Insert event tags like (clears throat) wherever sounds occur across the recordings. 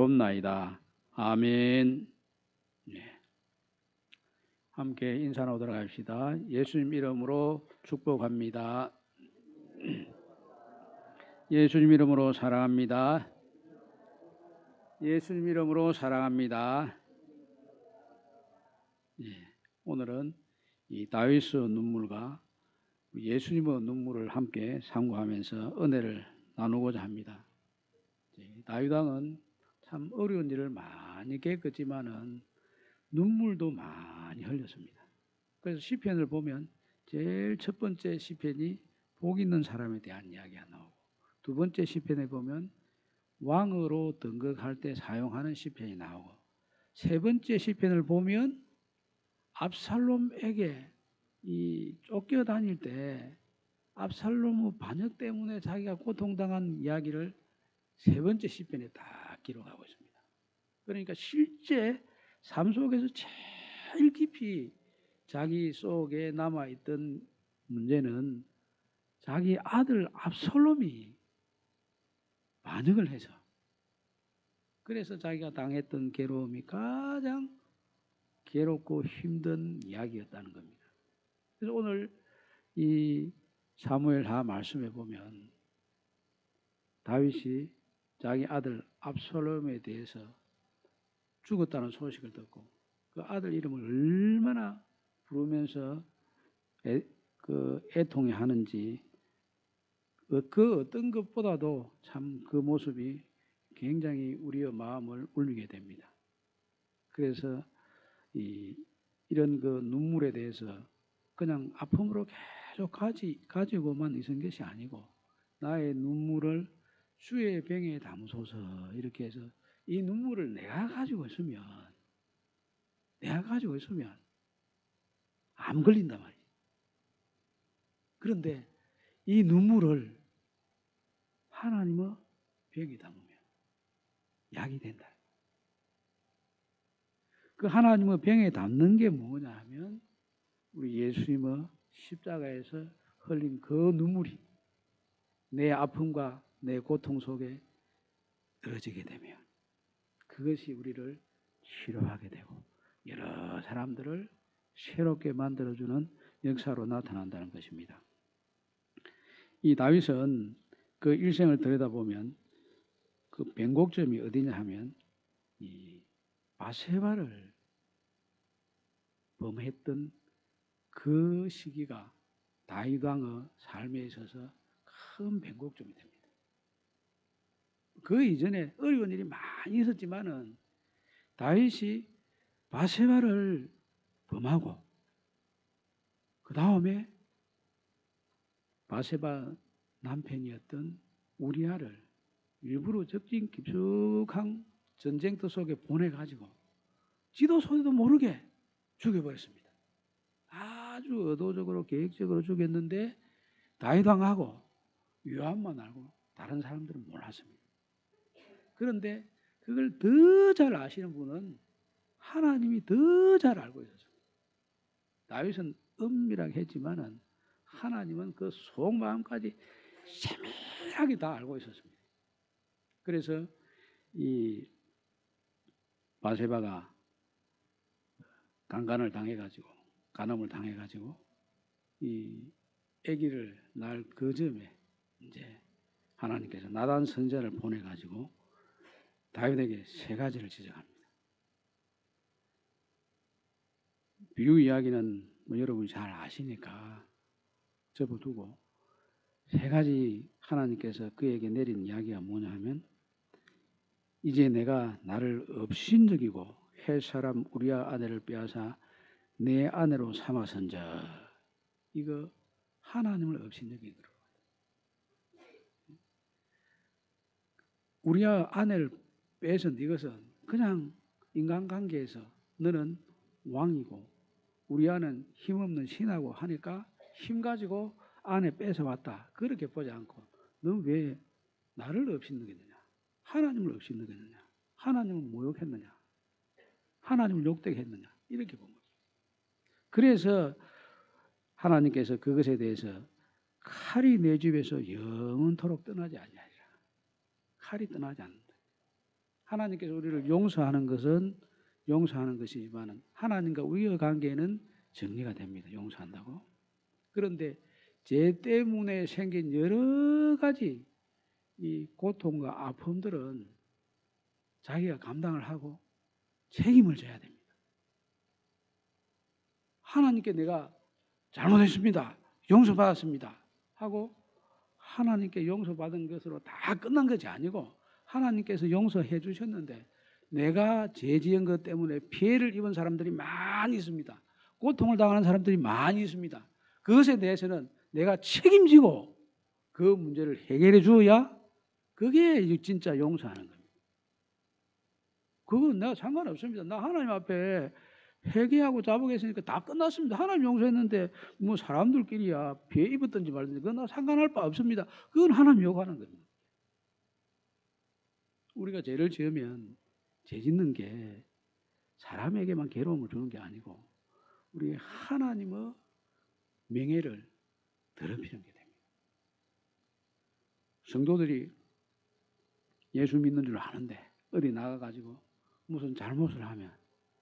옵나이다. 아멘. 네. 함께 인사 나오도록 합시다. 예수님 이름으로 축복합니다. (clears throat) 예수님 이름으로 사랑합니다. 예수님 이름으로 사랑합니다. 예, 오늘은 이 다윗의 눈물과 예수님의 눈물을 함께 상고하면서 은혜를 나누고자 합니다. 예, 다윗 왕은 참 어려운 일을 많이 겪었지만은 눈물도 많이 흘렸습니다. 그래서 시편을 보면 제일 첫 번째 시편이 복 있는 사람에 대한 이야기가 나오고 두 번째 시편에 보면 왕으로 등극할 때 사용하는 시편이 나오고 세 번째 시편을 보면 압살롬에게 이 쫓겨 다닐 때 압살롬의 반역 때문에 자기가 고통당한 이야기를 세 번째 시편에 딱 기록하고 있습니다. 그러니까 실제 삶 속에서 제일 깊이 자기 속에 남아 있던 문제는 자기 아들 압살롬이 반역을 해서 그래서 자기가 당했던 괴로움이 가장 괴롭고 힘든 이야기였다는 겁니다. 그래서 오늘 이 사무엘 하 말씀에 보면 다윗이 자기 아들 압살롬에 대해서 죽었다는 소식을 듣고 그 아들 이름을 얼마나 부르면서 애, 그 애통해 하는지 그, 그 어떤 것보다도 참 그 모습이 굉장히 우리의 마음을 울리게 됩니다. 그래서 이, 이런 그 눈물에 대해서 그냥 아픔으로 계속 가지, 가지고만 있은 것이 아니고 나의 눈물을 주의 병에 담으소서 이렇게 해서 이 눈물을 내가 가지고 있으면 내가 가지고 있으면 암 걸린단 말이에요. 그런데 이 눈물을 하나님의 병에 담으면 약이 된다. 그 하나님의 병에 담는 게 뭐냐 하면 우리 예수님의 십자가에서 흘린 그 눈물이 내 아픔과 내 고통 속에 떨어지게 되면 그것이 우리를 치료하게 되고 여러 사람들을 새롭게 만들어주는 역사로 나타난다는 것입니다. 이 다윗은 그 일생을 들여다보면 그 변곡점이 어디냐 하면 이 바세바를 범했던 그 시기가 다윗 왕의 삶에 있어서 큰 변곡점이 됩니다. 그 이전에 어려운 일이 많이 있었지만은 다윗이 바세바를 범하고 그 다음에 바세바 남편이었던 우리아를 일부러 적진 깊숙한 전쟁터 속에 보내가지고 지도 소리도 모르게 죽여버렸습니다. 아주 의도적으로 계획적으로 죽였는데 다윗왕하고 요압만 알고 다른 사람들은 몰랐습니다. 그런데 그걸 더 잘 아시는 분은 하나님이 더 잘 알고 있었습니다. 다윗은 은밀하게 했지만은 하나님은 그 속마음까지 세밀하게 다 알고 있었습니다. 그래서 이 바세바가 강간을 당해가지고 간음을 당해가지고 이 아기를 낳을 그 점에 이제 하나님께서 나단 선자를 보내가지고 다윗에게 세 가지를 지적합니다. 비유 이야기는 뭐 여러분이 잘 아시니까 접어두고 세 가지 하나님께서 그에게 내린 이야기가 뭐냐 하면 이제 내가 나를 업신적이고 해 사람 우리아 아내를 빼앗아 내 아내로 삼아선 자 이거 하나님을 거로 우리아 아내를 빼서 이것은 그냥 인간관계에서 너는 왕이고 우리 아는 힘없는 신하고 하니까 힘 가지고 아내 뺏어왔다. 그렇게 보지 않고 넌 왜 나를 업신느겠느냐? 하나님을 업신느겠느냐? 하나님을 모욕했느냐? 하나님을 욕되게 했느냐? 이렇게 본 거죠. 그래서 하나님께서 그것에 대해서 칼이 내 집에서 영원토록 떠나지 아니하리라. 칼이 떠나지 않는다. 하나님께서 우리를 용서하는 것은 용서하는 것이지만은 하나님과 우리의 관계는 정리가 됩니다. 용서한다고. 그런데 죄 때문에 생긴 여러 가지 이 고통과 아픔들은 자기가 감당을 하고 책임을 져야 됩니다. 하나님께 내가 잘못했습니다. 용서받았습니다. 하고 하나님께 용서받은 것으로 다 끝난 것이 아니고 하나님께서 용서해 주셨는데 내가 죄 지은 것 때문에 피해를 입은 사람들이 많이 있습니다. 고통을 당하는 사람들이 많이 있습니다. 그것에 대해서는 내가 책임지고 그 문제를 해결해 주어야 그게 진짜 용서하는 겁니다. 그건 내가 상관없습니다. 나 하나님 앞에 회개하고 자복했으니까 다 끝났습니다. 하나님 용서했는데 뭐 사람들끼리야 피해 입었든지 말든지 그건 나 상관할 바 없습니다. 그건 하나님 요구하는 겁니다. 우리가 죄를 지으면 죄 짓는 게 사람에게만 괴로움을 주는 게 아니고 우리 하나님의 명예를 더럽히는 게 됩니다. 성도들이 예수 믿는 줄 아는데 어디 나가가지고 무슨 잘못을 하면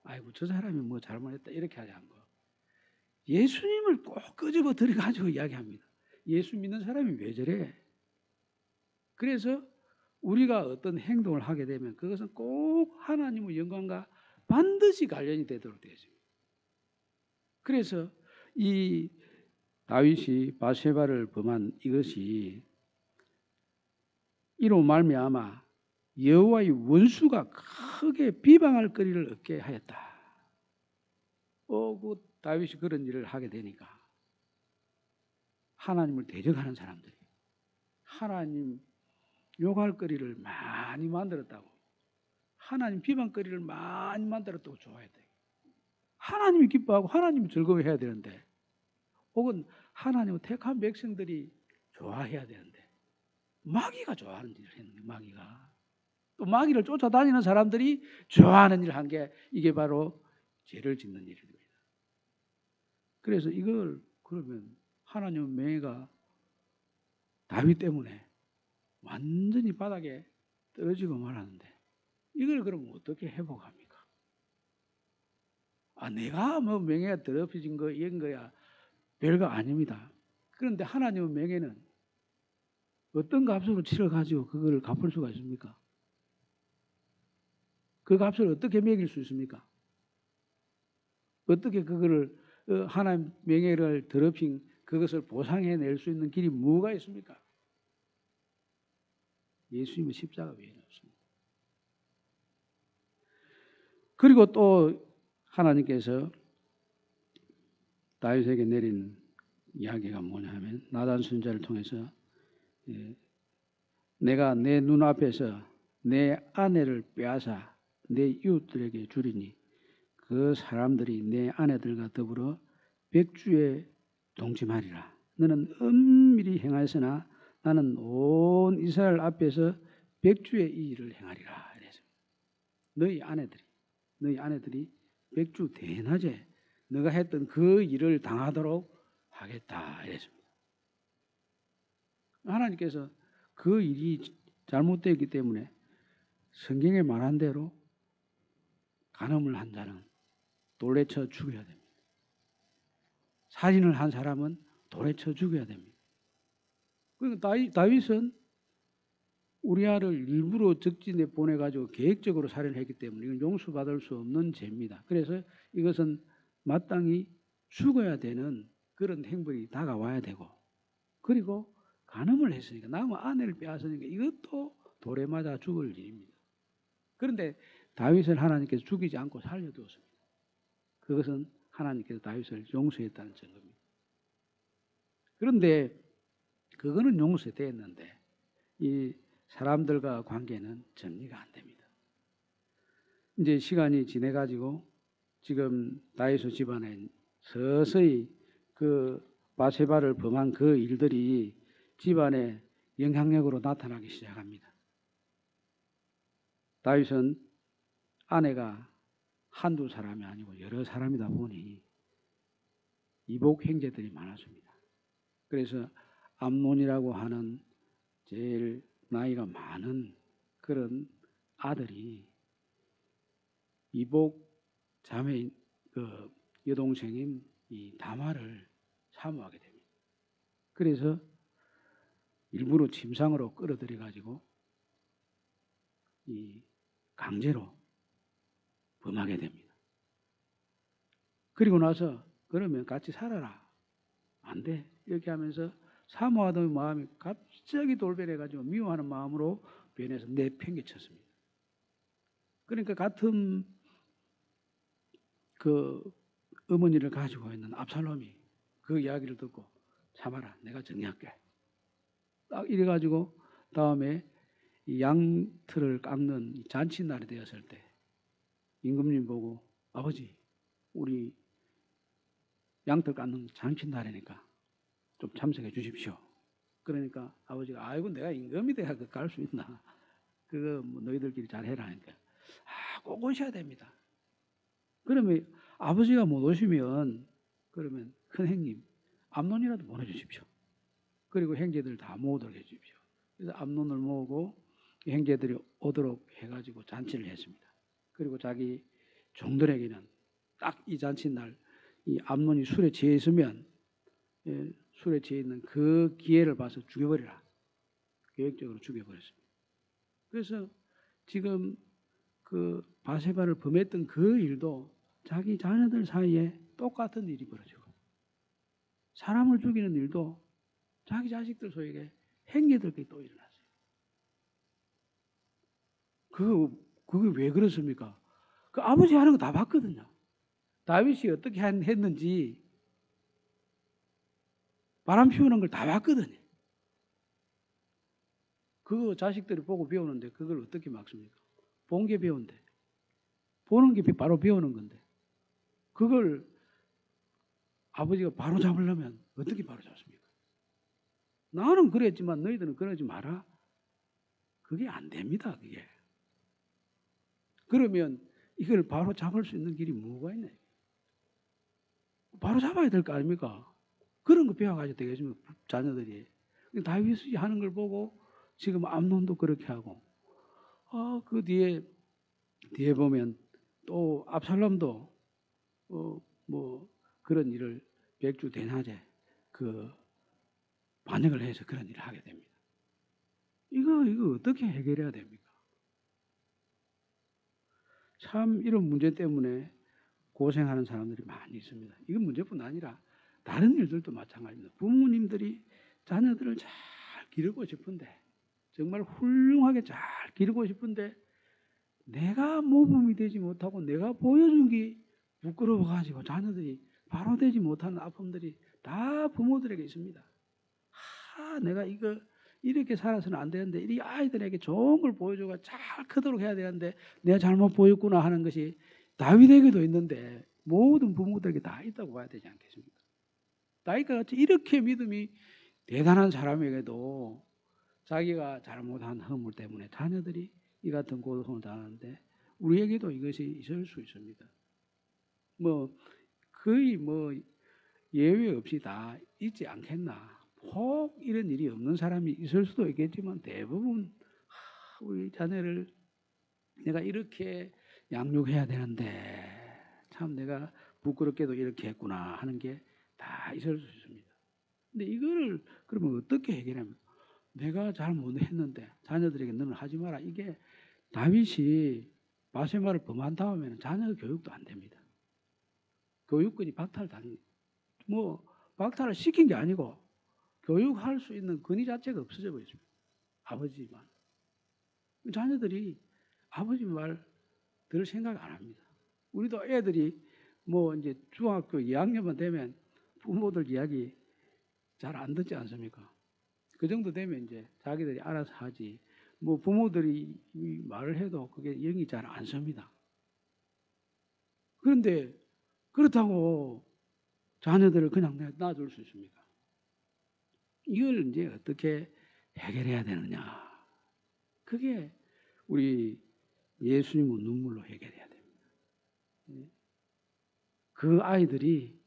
아이고 저 사람이 뭐 잘못했다 이렇게 하지 않고 예수님을 꼭 끄집어 들여가지고 이야기합니다. 예수 믿는 사람이 왜 저래? 그래서 우리가 어떤 행동을 하게 되면 그것은 꼭 하나님의 영광과 반드시 관련이 되도록 있습니다. 그래서 이 다윗이 바세바를 범한 이것이 이로 말미암아 여호와의 원수가 크게 비방할 거리를 얻게 하였다. 어, 그 다윗이 그런 일을 하게 되니까 하나님을 대적하는 사람들이 하나님 욕할 거리를 많이 만들었다고 하나님 비방거리를 많이 만들었다고 좋아했대. 하나님이 기뻐하고 하나님이 즐거워해야 되는데 혹은 하나님의 택한 백성들이 좋아해야 되는데 마귀가 좋아하는 일을 했는데 마귀가 또 마귀를 쫓아다니는 사람들이 좋아하는 일을 한 게 이게 바로 죄를 짓는 일입니다. 그래서 이걸 그러면 하나님의 명예가 다윗 때문에 완전히 바닥에 떨어지고 말하는데 이걸 그럼 어떻게 회복합니까? 아, 내가 뭐 명예가 더럽혀진 거 이런 거야 별거 아닙니다. 그런데 하나님의 명예는 어떤 값으로 치러 가지고 그걸 갚을 수가 있습니까? 그 값을 어떻게 매길 수 있습니까? 어떻게 그거를 어, 하나님 명예를 더럽힌 그것을 보상해 낼 수 있는 길이 뭐가 있습니까? 예수님의 십자가 외에는 없습니다. 그리고 또 하나님께서 다윗에게 내린 이야기가 뭐냐 하면 나단 선자를 통해서 예, 내가 내 눈앞에서 내 아내를 빼앗아 내 이웃들에게 주리니 그 사람들이 내 아내들과 더불어 백주에 동침하리라. 너는 은밀히 행하였으나 나는 온 이스라엘 앞에서 백주의 이 일을 행하리라. 이래서 너희 아내들이 너희 아내들이 백주 대낮에 너가 했던 그 일을 당하도록 하겠다. 이랬습니다. 하나님께서 그 일이 잘못되었기 때문에 성경에 말한 대로 간음을 한 자는 돌에 쳐 죽여야 됩니다. 살인을 한 사람은 돌에 쳐 죽여야 됩니다. 그러니까 다윗은 우리아를 일부러 적진에 보내가지고 계획적으로 살인했기 때문에 이건 용서받을 수 없는 죄입니다. 그래서 이것은 마땅히 죽어야 되는 그런 행벌이 다가와야 되고 그리고 간음을 했으니까 남의 아내를 빼앗으니까 이것도 돌에 맞아 죽을 일입니다. 그런데 다윗을 하나님께서 죽이지 않고 살려두었습니다. 그것은 하나님께서 다윗을 용서했다는 증거입니다. 그런데 그거는 용서됐는데 이 사람들과 관계는 정리가 안 됩니다. 이제 시간이 지내 가지고 지금 다이소 집안에 서서히 그 바세바를 범한 그 일들이 집안에 영향력으로 나타나기 시작합니다. 다윗은 아내가 한두 사람이 아니고 여러 사람이다 보니 이복 행제들이 많았습니다. 그래서 암론이라고 하는 제일 나이가 많은 그런 아들이 이복 자매인 그 여동생인 이 다마를 사모하게 됩니다. 그래서 일부러 침상으로 끌어들여 가지고 이 강제로 범하게 됩니다. 그리고 나서 그러면 같이 살아라. 안 돼. 이렇게 하면서 사모하던 마음이 갑자기 돌변해 가지고 미워하는 마음으로 변해서 내팽개쳤습니다. 그러니까 같은 그 어머니를 가지고 있는 압살롬이 그 이야기를 듣고 참아라 내가 정리할게 딱 이래 가지고 다음에 이 양틀을 깎는 이 잔치날이 되었을 때 임금님 보고 아버지 우리 양틀 깎는 잔치날이니까 좀 참석해 주십시오. 그러니까 아버지가 아이고 내가 임금이 돼야 그 갈 수 있나 그거 뭐 너희들끼리 잘 해라 하니까 아 꼭 오셔야 됩니다. 그러면 아버지가 못 오시면 그러면 큰 형님 암론이라도 보내주십시오. 그리고 형제들 다 모으도록 해주십시오. 그래서 암론을 모으고 형제들이 오도록 해가지고 잔치를 했습니다. 그리고 자기 종들에게는 딱 이 잔치 날 이 암론이 술에 취해 있으면 예, 술에 취해 있는 그 기회를 봐서 죽여버리라. 계획적으로 죽여버렸습니다. 그래서 지금 그 바세바를 범했던 그 일도 자기 자녀들 사이에 똑같은 일이 벌어지고 사람을 죽이는 일도 자기 자식들 소에게 행계들끼리 또 일어났어요. 그 그게 왜 그렇습니까? 그 아버지 하는 거 다 봤거든요. 다윗이 어떻게 한- 했는지 바람 피우는 걸 다 봤거든요. 그 자식들이 보고 배우는데 그걸 어떻게 막습니까? 본 게 배운데. 보는 게 바로 배우는 건데. 그걸 아버지가 바로 잡으려면 어떻게 바로 잡습니까? 나는 그랬지만 너희들은 그러지 마라. 그게 안 됩니다, 그게. 그러면 이걸 바로 잡을 수 있는 길이 뭐가 있냐? 바로 잡아야 될 거 아닙니까? 그런 거 배워가지고 되겠습니까? 자녀들이. 다윗이 하는 걸 보고 지금 암론도 그렇게 하고, 아, 그 뒤에, 뒤에 보면 또 압살롬도, 어, 뭐, 그런 일을 백주 대낮에 그 반역을 해서 그런 일을 하게 됩니다. 이거, 이거 어떻게 해결해야 됩니까? 참 이런 문제 때문에 고생하는 사람들이 많이 있습니다. 이건 문제뿐 아니라 다른 일들도 마찬가지입니다. 부모님들이 자녀들을 잘 기르고 싶은데 정말 훌륭하게 잘 기르고 싶은데 내가 모범이 되지 못하고 내가 보여준 게 부끄러워 가지고 자녀들이 바로 되지 못하는 아픔들이 다 부모들에게 있습니다. 하, 내가 이거 이렇게 살아서는 안 되는데 이 아이들에게 좋은 걸 보여줘가 잘 크도록 해야 되는데 내가 잘못 보였구나 하는 것이 다윗에게도 있는데 모든 부모들에게 다 있다고 봐야 되지 않겠습니까? 같이 이렇게 믿음이 대단한 사람에게도 자기가 잘못한 허물 때문에 자녀들이 이 같은 고통을 당하는데 우리에게도 이것이 있을 수 있습니다. 뭐 거의 뭐 예외 없이 다 있지 않겠나. 혹 이런 일이 없는 사람이 있을 수도 있겠지만 대부분 하, 우리 자녀를 내가 이렇게 양육해야 되는데 참 내가 부끄럽게도 이렇게 했구나 하는 게 다 있을 수 있습니다. 근데 이거를 그러면 어떻게 해결합니까? 내가 잘 못했는데 자녀들에게 너는 하지 마라. 이게 다윗이 바세마를 범한 다음에는 자녀 교육도 안 됩니다. 교육권이 박탈당 뭐 박탈을 시킨 게 아니고 교육할 수 있는 권위 자체가 없어져 버렸습니다. 아버지만 자녀들이 아버지 말 들을 생각 안 합니다. 우리도 애들이 뭐 이제 중학교 2학년만 되면 부모들 이야기 잘 안 듣지 않습니까? 그 정도 되면 이제 자기들이 알아서 하지. 뭐 부모들이 이 말을 해도 그게 영이 잘 안 섭니다. 그런데 그렇다고 자녀들을 그냥 놔둘 수 있습니까? 이걸 이제 어떻게 해결해야 되느냐. 그게 우리 예수님은 눈물로 해결해야 됩니다. 그 아이들이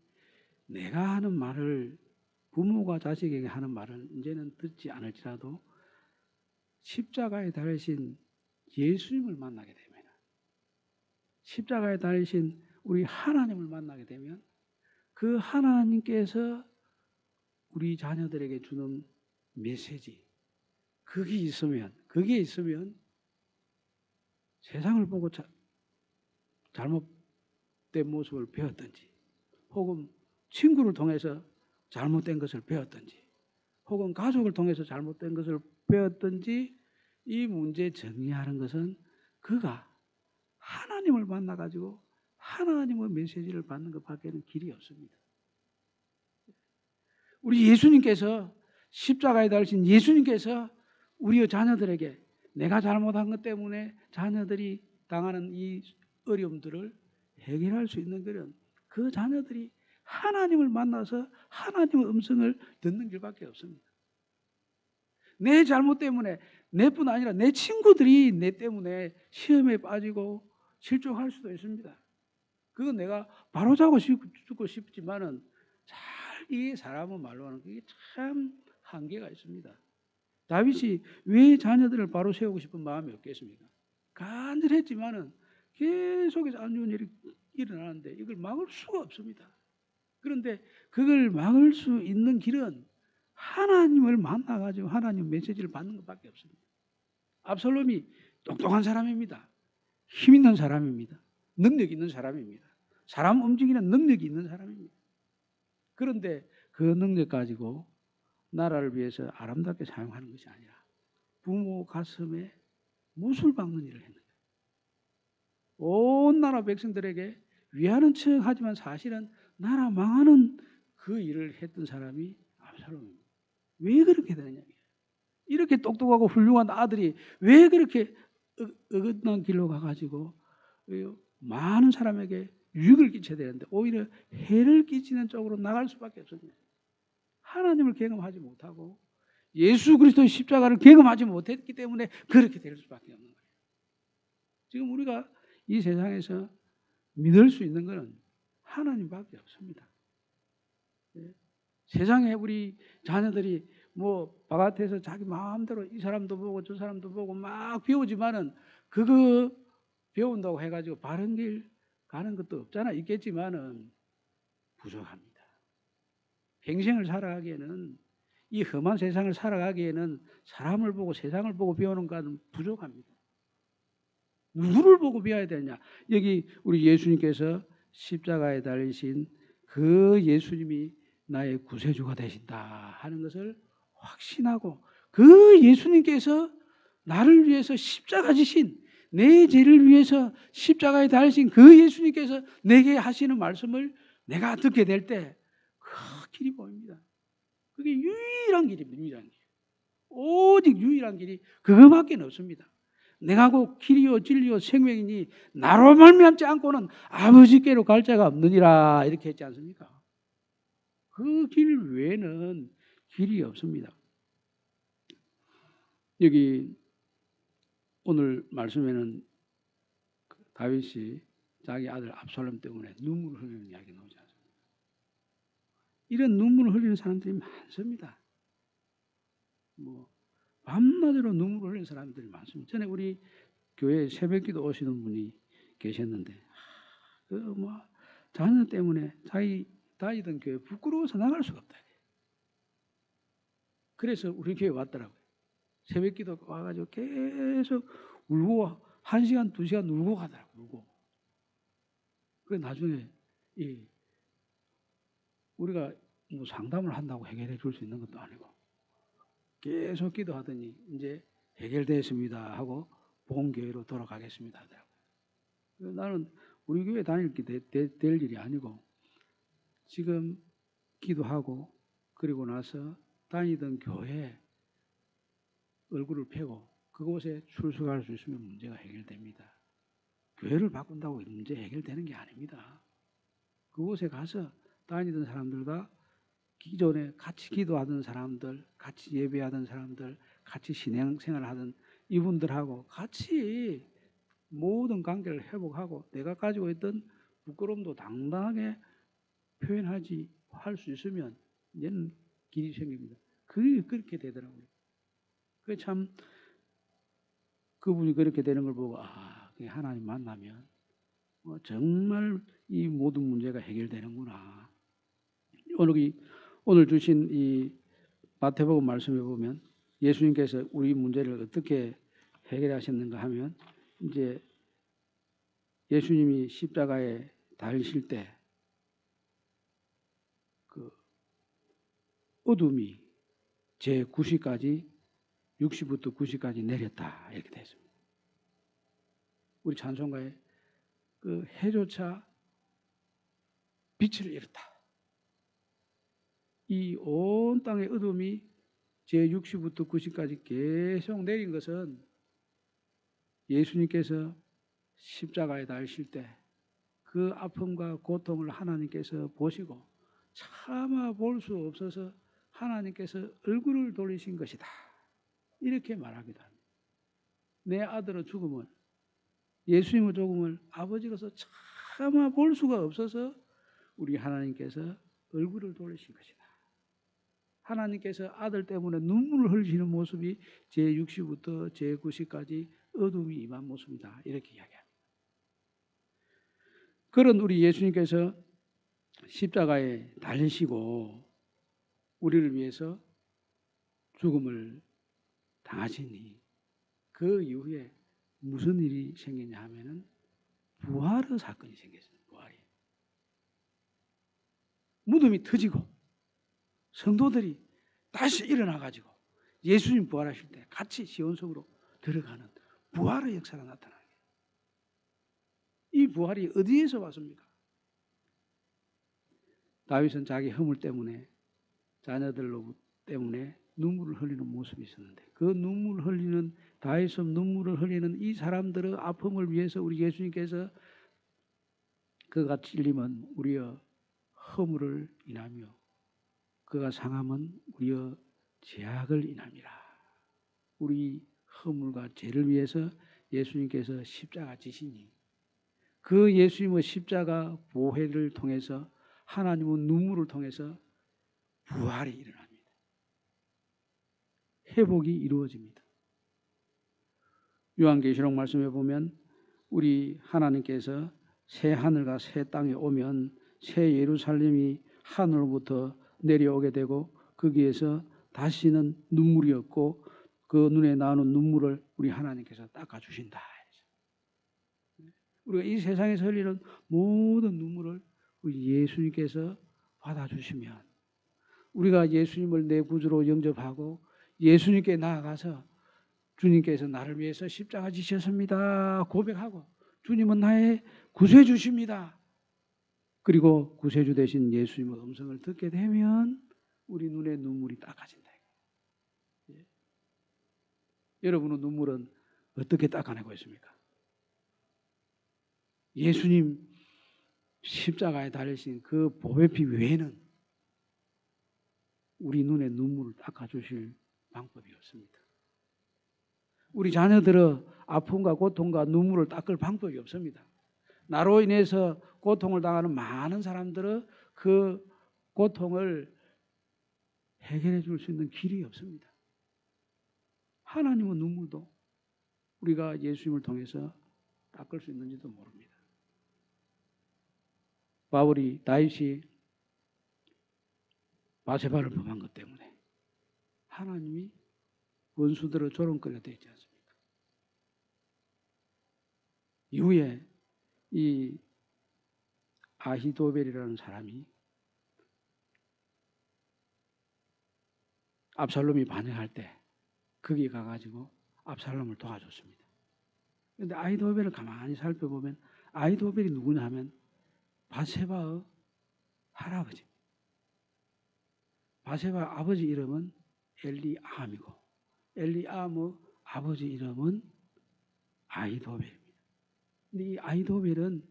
내가 하는 말을 부모가 자식에게 하는 말을 이제는 듣지 않을지라도 십자가에 달리신 예수님을 만나게 되면 십자가에 달리신 우리 하나님을 만나게 되면 그 하나님께서 우리 자녀들에게 주는 메시지 그게 있으면 그게 있으면 세상을 보고 자, 잘못된 모습을 배웠든지 혹은 친구를 통해서 잘못된 것을 배웠든지 혹은 가족을 통해서 잘못된 것을 배웠든지 이 문제 정리하는 것은 그가 하나님을 만나 가지고 하나님의 메시지를 받는 것밖에는 길이 없습니다. 우리 예수님께서 십자가에 달리신 예수님께서 우리의 자녀들에게 내가 잘못한 것 때문에 자녀들이 당하는 이 어려움들을 해결할 수 있는 것은 그 자녀들이 하나님을 만나서 하나님의 음성을 듣는 길밖에 없습니다. 내 잘못 때문에 내뿐 아니라 내 친구들이 내 때문에 시험에 빠지고 실족할 수도 있습니다. 그건 내가 바로잡고 싶고 싶지만은 잘 이 사람의 말로 하는 그게 참 한계가 있습니다. 다윗이 왜 자녀들을 바로 세우고 싶은 마음이 없겠습니까? 간절했지만은 계속해서 안 좋은 일이 일어나는데 이걸 막을 수가 없습니다. 그런데 그걸 막을 수 있는 길은 하나님을 만나가지고 하나님 메시지를 받는 것밖에 없습니다. 압살롬이 똑똑한 사람입니다. 힘 있는 사람입니다. 능력 있는 사람입니다. 사람 움직이는 능력이 있는 사람입니다. 그런데 그 능력 가지고 나라를 위해서 아름답게 사용하는 것이 아니라 부모 가슴에 못을 박는 일을 했는 거예요. 온 나라 백성들에게 위하는 척 하지만 사실은 나라 망하는 그 일을 했던 사람이 압살롬입니다. 왜 그렇게 되느냐. 이렇게 똑똑하고 훌륭한 아들이 왜 그렇게 어긋난 길로 가가지고 많은 사람에게 유익을 끼쳐야 되는데 오히려 해를 끼치는 쪽으로 나갈 수밖에 없습니다. 하나님을 경험하지 못하고 예수 그리스도의 십자가를 경험하지 못했기 때문에 그렇게 될 수밖에 없는 거예요. 지금 우리가 이 세상에서 믿을 수 있는 것은 하나님밖에 없습니다. 예. 세상에 우리 자녀들이 뭐 바깥에서 자기 마음대로 이 사람도 보고 저 사람도 보고 막 배우지만은 그거 배운다고 해가지고 바른 길 가는 것도 없잖아 있겠지만은 부족합니다. 평생을 살아가기에는 이 험한 세상을 살아가기에는 사람을 보고 세상을 보고 배우는 것은 부족합니다. 누구를 보고 배워야 되냐? 여기 우리 예수님께서 십자가에 달리신 그 예수님이 나의 구세주가 되신다 하는 것을 확신하고 그 예수님께서 나를 위해서 십자가 지신 내 죄를 위해서 십자가에 달리신 그 예수님께서 내게 하시는 말씀을 내가 듣게 될 때 그 길이 보입니다. 그게 유일한 길입니다. 오직 유일한 길이 그거밖에 없습니다. 내가 곧 길이요 진리요 생명이니 나로 말미암지 않고는 아버지께로 갈 자가 없느니라 이렇게 했지 않습니까? 그 길 외에는 길이 없습니다. 여기 오늘 말씀에는 그 다윗이 자기 아들 압살롬 때문에 눈물을 흘리는 이야기 나오지 않습니까? 이런 눈물을 흘리는 사람들이 많습니다. 뭐 밤낮으로 눈물을 흘리는 사람들이 많습니다. 전에 우리 교회 새벽기도 오시는 분이 계셨는데 그뭐 자녀 때문에 자기 다니던 교회 부끄러워서 나갈 수가 없다. 그래서 우리 교회 왔더라고요. 새벽 기도 와가지고 계속 울고 한 시간 두 시간 울고 가더라고 울고. 그 나중에 이 우리가 뭐 상담을 한다고 해결해 줄 수 있는 것도 아니고 계속 기도하더니 이제 해결됐습니다 하고 본교회로 돌아가겠습니다 하더라고요. 나는 우리 교회 다닐 게 될 일이 아니고 지금 기도하고 그리고 나서 다니던 교회 얼굴을 펴고 그곳에 출석할 수 있으면 문제가 해결됩니다. 교회를 바꾼다고 문제 해결되는 게 아닙니다. 그곳에 가서 다니던 사람들과 기존에 같이 기도하던 사람들, 같이 예배하던 사람들, 같이 신앙생활 하던 이분들하고 같이 모든 관계를 회복하고 내가 가지고 있던 부끄러움도 당당하게 표현하지 할 수 있으면 얘는 길이 생깁니다. 그게 그렇게 되더라고요. 그 참 그분이 그렇게 되는 걸 보고 아, 하나님 만나면 뭐 정말 이 모든 문제가 해결되는구나. 오늘 이 오늘 주신 이 마태복음 말씀에 보면 예수님께서 우리 문제를 어떻게 해결하셨는가 하면 이제 예수님이 십자가에 달리실 때 그 어둠이 제 9시까지 60부터 9시까지 내렸다 이렇게 됐습니다. 우리 찬송가에 그 해조차 빛을 잃었다. 이 온 땅의 어둠이 제 60부터 90까지 계속 내린 것은 예수님께서 십자가에 달리실 때 그 아픔과 고통을 하나님께서 보시고 차마 볼수 없어서 하나님께서 얼굴을 돌리신 것이다. 이렇게 말하기도 합니다. 내 아들의 죽음을 예수님의 죽음을 아버지로서 차마 볼 수가 없어서 우리 하나님께서 얼굴을 돌리신 것이다. 하나님께서 아들 때문에 눈물을 흘리시는 모습이 제60부터 제90까지 어둠이 임한 모습이다. 이렇게 이야기합니다. 그런 우리 예수님께서 십자가에 달리시고 우리를 위해서 죽음을 당하시니 그 이후에 무슨 일이 생기냐 하면은 부활의 사건이 생겼습니다. 부활이. 무덤이 터지고 성도들이 다시 일어나 가지고 예수님 부활하실 때 같이 시온성으로 들어가는 부활의 역사가 거예요. 이 부활이 어디에서 왔습니까? 다윗은 자기 허물 때문에 자녀들 때문에 눈물을 흘리는 모습이 있었는데 그 눈물을 흘리는 다윗은 눈물을 흘리는 이 사람들의 아픔을 위해서 우리 예수님께서 그가 찔림은 우리의 허물을 인하며 그가 상함은 우리의 죄악을 인함이라. 우리 허물과 죄를 위해서 예수님께서 십자가 지시니 그 예수님의 십자가 보혜를 통해서 하나님의 눈물을 통해서 부활이 일어납니다. 회복이 이루어집니다. 요한계시록 말씀에 보면 우리 하나님께서 새 하늘과 새 땅에 오면 새 예루살렘이 하늘로부터 내려오게 되고 거기에서 다시는 눈물이 없고 그 눈에 나오는 눈물을 우리 하나님께서 닦아 주신다. 우리가 이 세상에서 흘리는 모든 눈물을 우리 예수님께서 받아 주시면 우리가 예수님을 내 구주로 영접하고 예수님께 나아가서 주님께서 나를 위해서 십자가 지셨습니다. 고백하고 주님은 나의 구세주십니다. 그리고 구세주 되신 예수님의 음성을 듣게 되면 우리 눈에 눈물이 닦아진다. 예. 여러분의 눈물은 어떻게 닦아내고 있습니까? 예수님 십자가에 달리신 그 보배피 외에는 우리 눈에 눈물을 닦아주실 방법이 없습니다. 우리 자녀들의 아픔과 고통과 눈물을 닦을 방법이 없습니다. 나로 인해서 고통을 당하는 많은 사람들은 그 고통을 해결해 줄 수 있는 길이 없습니다. 하나님의 눈물도 우리가 예수님을 통해서 닦을 수 있는지도 모릅니다. 바울이 다윗이 바세바를 범한 것 때문에 하나님이 원수들을 조롱거려 되지 않습니까? 이후에 이 아히도벨이라는 사람이 압살롬이 반역할 때 거기 가가지고 압살롬을 도와줬습니다. 그런데 아히도벨을 가만히 살펴보면 아히도벨이 누구냐 하면 바세바의 할아버지. 바세바 아버지 이름은 엘리암이고 엘리암의 아버지 이름은. 근데 이 아이도벨은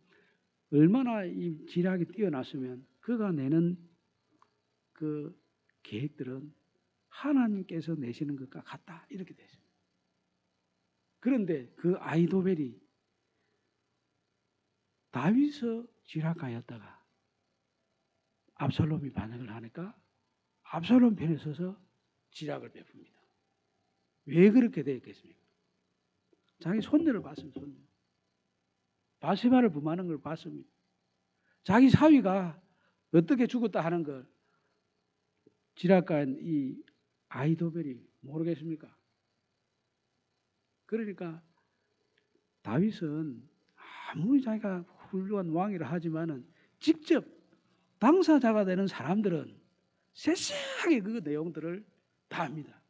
얼마나 이 지략이 뛰어났으면 그가 내는 그 계획들은 하나님께서 내시는 것과 같다 이렇게 되죠. 그런데 그 아이도벨이 다윗의 지략가였다가 압살롬이 반역을 하니까 압살롬 편에 서서 지략을 베풉니다. 왜 그렇게 되었겠습니까? 자기 손녀를 봤습니다. 손녀. 바세바를 범하는 걸 봤습니다. 자기 사위가 어떻게 죽었다 하는 걸 지략가인 이 아이도벨이 모르겠습니까? 그러니까 다윗은 아무리 자기가 훌륭한 왕이라 하지만은 직접 당사자가 되는 사람들은 세세하게 그 내용들을 다 압니다.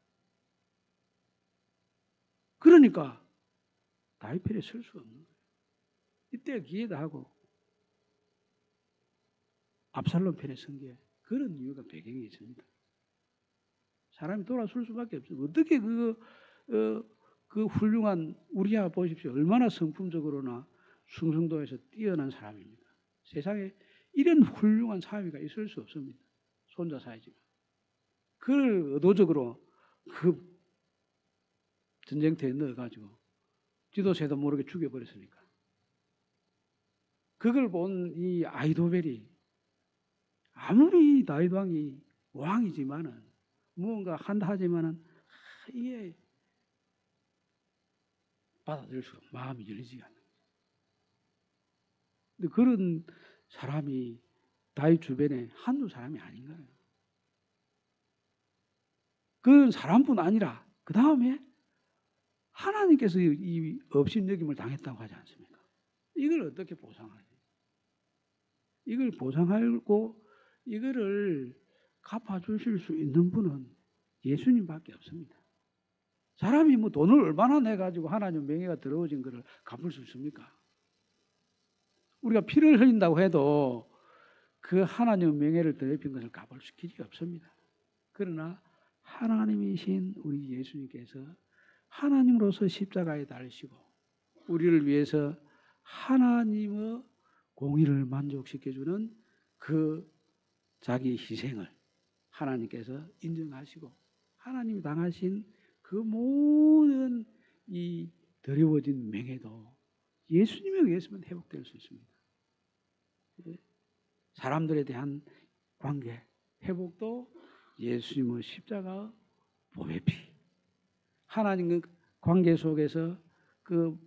그러니까 다윗 편에 설수 없는. 이때 기회다 하고 압살롬 편에 선 게 그런 이유가 배경이 있습니다. 사람이 돌아설 수밖에 없어요. 어떻게 그, 어, 그 훌륭한 우리야 보십시오. 얼마나 성품적으로나 충성도에서 뛰어난 사람입니다. 세상에 이런 훌륭한 사위가 있을 수 없습니다. 손자 사이지가. 그걸 의도적으로 그 전쟁터에 넣어가지고 지도새도 모르게 죽여버렸으니까. 그걸 본 이 아이도벨이 아무리 다윗 왕이 왕이지만은 무언가 한다 하지만은 이게 받아들일 수가 마음이 열리지 않는 거죠. 근데 그런 사람이 다윗 주변에 한두 사람이 아닌 거예요. 그런 사람뿐 아니라 그 다음에 하나님께서 이 업신여김을 당했다고 하지 않습니까? 이걸 어떻게 보상하지? 이걸 보상하고 이거를 갚아주실 수 있는 분은 예수님밖에 없습니다. 사람이 뭐 돈을 얼마나 내가지고 하나님 명예가 들어오진 것을 갚을 수 있습니까? 우리가 피를 흘린다고 해도 그 하나님 명예를 더럽힌 것을 갚을 수 길이 없습니다. 그러나 하나님이신 우리 예수님께서 하나님으로서 십자가에 달리시고 우리를 위해서 하나님의 공의를 만족시켜주는 그 자기 희생을 하나님께서 인정하시고 하나님이 당하신 그 모든 이 더러워진 명예도 예수님에 의해서만 회복될 수 있습니다. 사람들에 대한 관계 회복도 예수님의 십자가 보배 피 하나님의 관계 속에서 그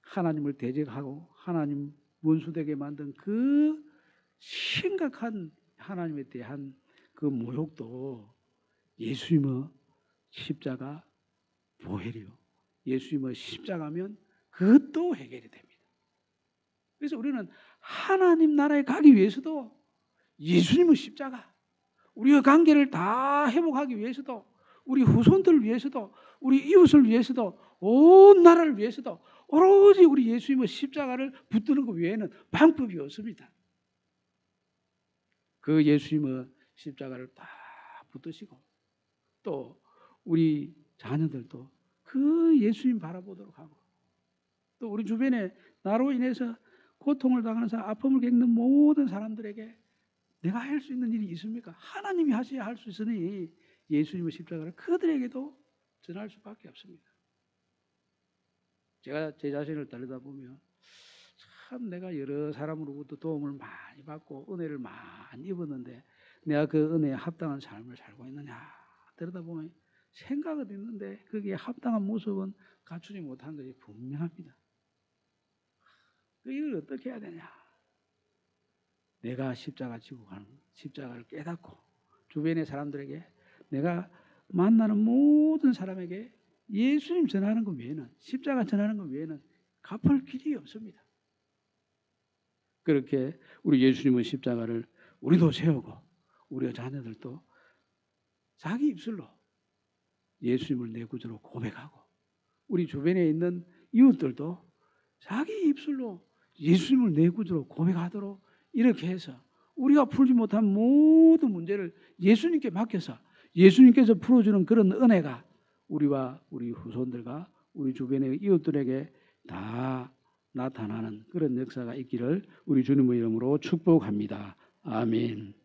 하나님을 대적하고 하나님 원수되게 만든 그 심각한 하나님에 대한 그 모욕도 예수님의 십자가 보혈이요. 예수님의 십자가면 그것도 해결이 됩니다. 그래서 우리는 하나님 나라에 가기 위해서도 예수님의 십자가, 우리의 관계를 다 회복하기 위해서도, 우리 후손들을 위해서도, 우리 이웃을 위해서도, 온 나라를 위해서도 오로지 우리 예수님의 십자가를 붙드는 것 외에는 방법이 없습니다. 그 예수님의 십자가를 다 붙드시고 또 우리 자녀들도 그 예수님 바라보도록 하고 또 우리 주변에 나로 인해서 고통을 당하는 사람, 아픔을 겪는 모든 사람들에게 내가 할 수 있는 일이 있습니까? 하나님이 하셔야 할 수 있으니 예수님의 십자가를 그들에게도 전할 수밖에 없습니다. 제가 제 자신을 들여다보면 참 내가 여러 사람으로부터 도움을 많이 받고 은혜를 많이 입었는데 내가 그 은혜에 합당한 삶을 살고 있느냐 들여다보면 생각은 있는데 거기에 합당한 모습은 갖추지 못한 것이 분명합니다. 그 이걸 어떻게 해야 되냐? 내가 십자가 지고 가는 십자가를 깨닫고 주변의 사람들에게 내가 만나는 모든 사람에게 예수님 전하는 것 외에는 십자가 전하는 것 외에는 갚을 길이 없습니다. 그렇게 우리 예수님의 십자가를 우리도 세우고 우리 자녀들도 자기 입술로 예수님을 내 구주로 고백하고 우리 주변에 있는 이웃들도 자기 입술로 예수님을 내 구주로 고백하도록 이렇게 해서 우리가 풀지 못한 모든 문제를 예수님께 맡겨서 예수님께서 풀어주는 그런 은혜가 우리와 우리 후손들과 우리 주변의 이웃들에게 다 나타나는 그런 역사가 있기를 우리 주님의 이름으로 축복합니다. 아멘.